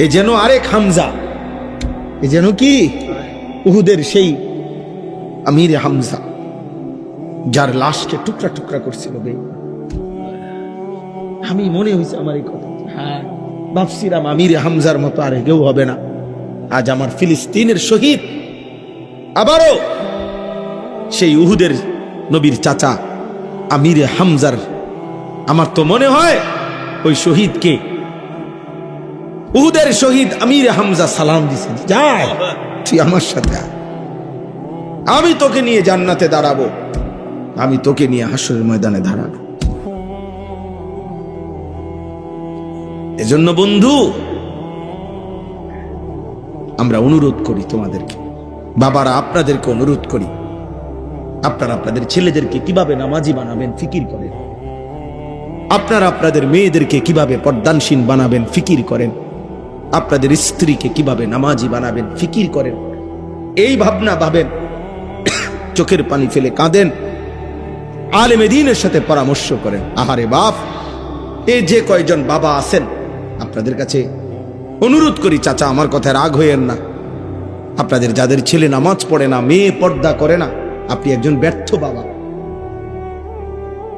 এ যেন আরেক হামজা। এ যেন কি? উহুদের সেই আমির হামজা যার লাশকে টুকরা টুকরা করছিল বে। আমি মনে হয়েছে আমার এই কথা। হ্যাঁ। ভাবছিলাম আমির হামজার মতো আর কেউ হবে না। আজ আমার ফিলিস্তিনের শহীদ। আবারও সেই উহুদের নবীর চাচা আমির হামজার। আমার তো মনে হয় ওই শহীদকে উহুদের শহীদ আমির হামজা সালাম দিছেন। যাই, তুই আমার সাথে আমি তোকে নিয়ে জান্নাতে দাঁড়াবো। আমি তোকে নিয়ে হাসরের ময়দানে দাঁড়াবো। এজন্য বন্ধু, আমরা অনুরোধ করি তোমাদেরকে। বাবারা, আপনাদেরকে অনুরোধ করি। আপনারা আপনাদের ছেলেদেরকে কীভাবে নামাজি বানাবেন, ফিকির করেন? আপনারা আপনাদের মেয়েদেরকে কীভাবে পর্দানসীন বানাবেন, ফিকির করেন? আপনাদের স্ত্রীকে কীভাবে নামাজি বানাবেন, ফিকির করেন? এই ভাবনা ভাবেন, চোখের পানি ফেলে কাঁদেন, আলেমে দিনের সাথে পরামর্শ করেন। আহারে বাপ, এ যে কয়জন বাবা আছেন, আপনাদের কাছে অনুরোধ করি চাচা, আমার কথায় রাগ হইয়েন না। আপনাদের যাদের ছেলে নামাজ পড়ে না, মেয়ে পর্দা করে না, আপনি একজন ব্যর্থ বাবা।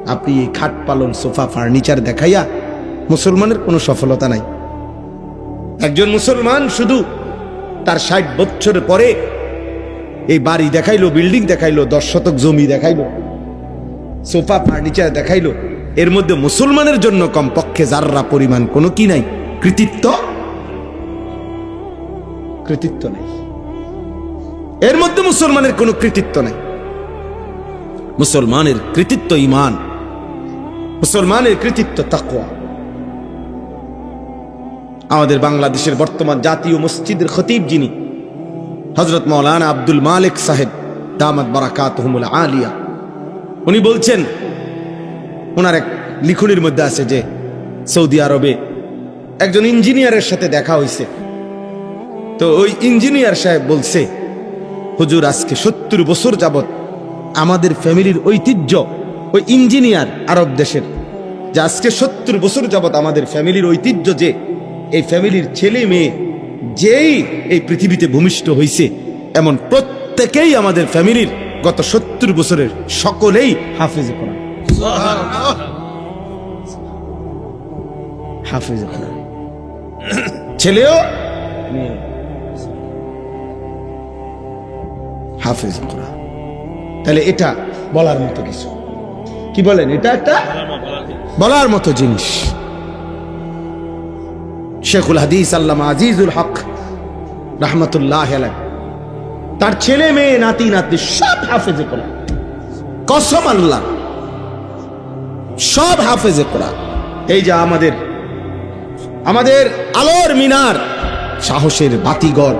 আপনি এই খাট পালন, সোফা, ফার্নিচার দেখাইয়া মুসলমানের কোনো সফলতা নাই। একজন মুসলমান শুধু তার ষাট বছর পরে এই বাড়ি দেখাইলো, বিল্ডিং দেখাইলো, দশ শতক জমি দেখাইলো, সোফা, ফার্নিচার দেখাইলো। এর মধ্যে মুসলমানের জন্য কমপক্ষে যাররা পরিমাণ কোনো কি নাই, কৃতিত্ব? কৃতিত্ব নাই। এর মধ্যে মুসলমানের কোনো কৃতিত্ব নাই। মুসলমানের কৃতিত্ব ইমান, মুসলমানের কৃতিত্ব তাকওয়া। আমাদের বাংলাদেশের বর্তমান জাতীয় মসজিদের খতিব যিনি হজরত মৌলানা আব্দুল মালিক সাহেব, দামাত বারাকাত আলিয়া। উনি বলছেন ওনার এক লিখনির মধ্যে আছে যে, সৌদি আরবে একজন ইঞ্জিনিয়ারের সাথে দেখা হয়েছে তো ওই ইঞ্জিনিয়ার সাহেব বলছে, হুজুর, আজকে সত্তর বছর যাবত আমাদের ফ্যামিলির ঐতিহ্য ওই ইঞ্জিনিয়ার আরব দেশের, যে আজকে সত্তর বছর যাবত আমাদের ফ্যামিলির ঐতিহ্য যে এই ফ্যামিলির ছেলে মেয়ে যেই এই পৃথিবীতে ভূমিষ্ঠ হয়েছে এমন প্রত্যেকেই আমাদের ফ্যামিলির গত সত্তর বছরের সকলেই হাফেজ কোরআন। হাফেজ ছেলেও হাফেজ তাহলে এটা বলার মতো কিছু। কি বলেন? এটা একটা বলার মতো জিনিস। শেখুল হাদিস আল্লামা আজিজুল হক রহমতুল্লাহ তার ছেলে মেয়ে, নাতি নাতি সব হাফেজে কোরআন। কসম আল্লাহ, সব হাফেজে কোরআন। এই যা আমাদের আমাদের আলোর মিনার, সাহসের বাতিগর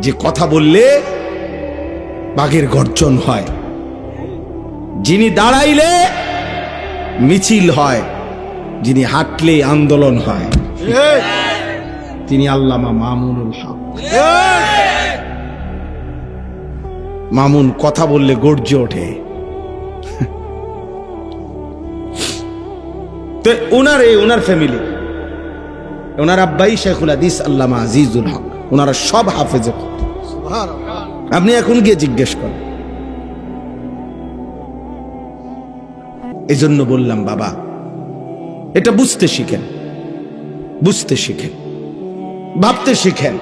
যে কথা বললে বাঘের গর্জন হয়। যিনি দাঁড়াইলে মিছিল হয়। যিনি হাঁটলে আন্দোলন হয়। তিনি আল্লামা মামুনুল হক। মামুন কথা বললে গর্জে ওঠে। তো ওনার এই ফ্যামিলি ওনার আব্বাই শেখুল হাদিস আল্লামা আজিজুল হক ওনারা সব হাফেজে আপনি এখন গিয়ে জিজ্ঞেস করেন। এই জন্য বললাম, বাবা এটা বুঝতে শিখেন। বুঝতে শিখেন। ভাবতে শিখেন,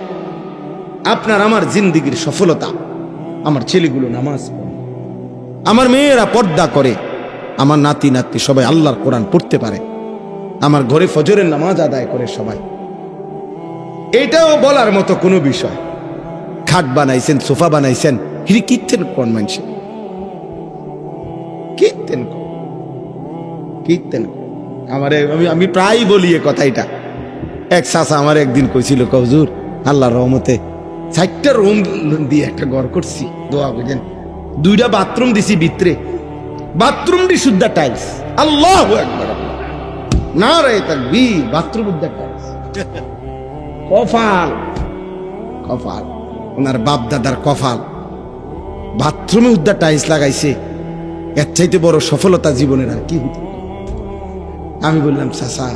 আপনার আমার জিন্দিগির সফলতা, আমার ছেলেগুলো নামাজ পড়ে, আমার মেয়েরা পর্দা করে, আমার নাতি নাতি সবাই আল্লাহর কোরআন পড়তে পারে, আমার ঘরে ফজরের নামাজ আদায় করে সবাই। এটাও বলার মতো কোনো বিষয়। খাট বানাইছেন, সোফা বানাইছেন, হিরি কীর্তেন কোন মানুষ? কীর্তেন কীর্তেন কোন? আমারে, আমি আমি প্রায় বলি এ কথাইটা এক চাষা আমার একদিন কইছিল কজুর আল্লাহ রহমতে চারটা রুম দিয়ে একটা ঘর করছি, দোয়া বুঝেন দুইটা বাথরুম দিছি ভিতরে। বাথরুম দি শুদ্ধ টাইলস। আল্লাহ একবার না রে তাকবি বাথরুম উদ্দা টাইলস। কফাল কফাল। ওনার বাপ দাদার কফাল। বাথরুমে উদ্দা টাইলস লাগাইছে। এর চাইতে বড় সফলতা জীবনের আর কি পারে? আমি বললাম চাচা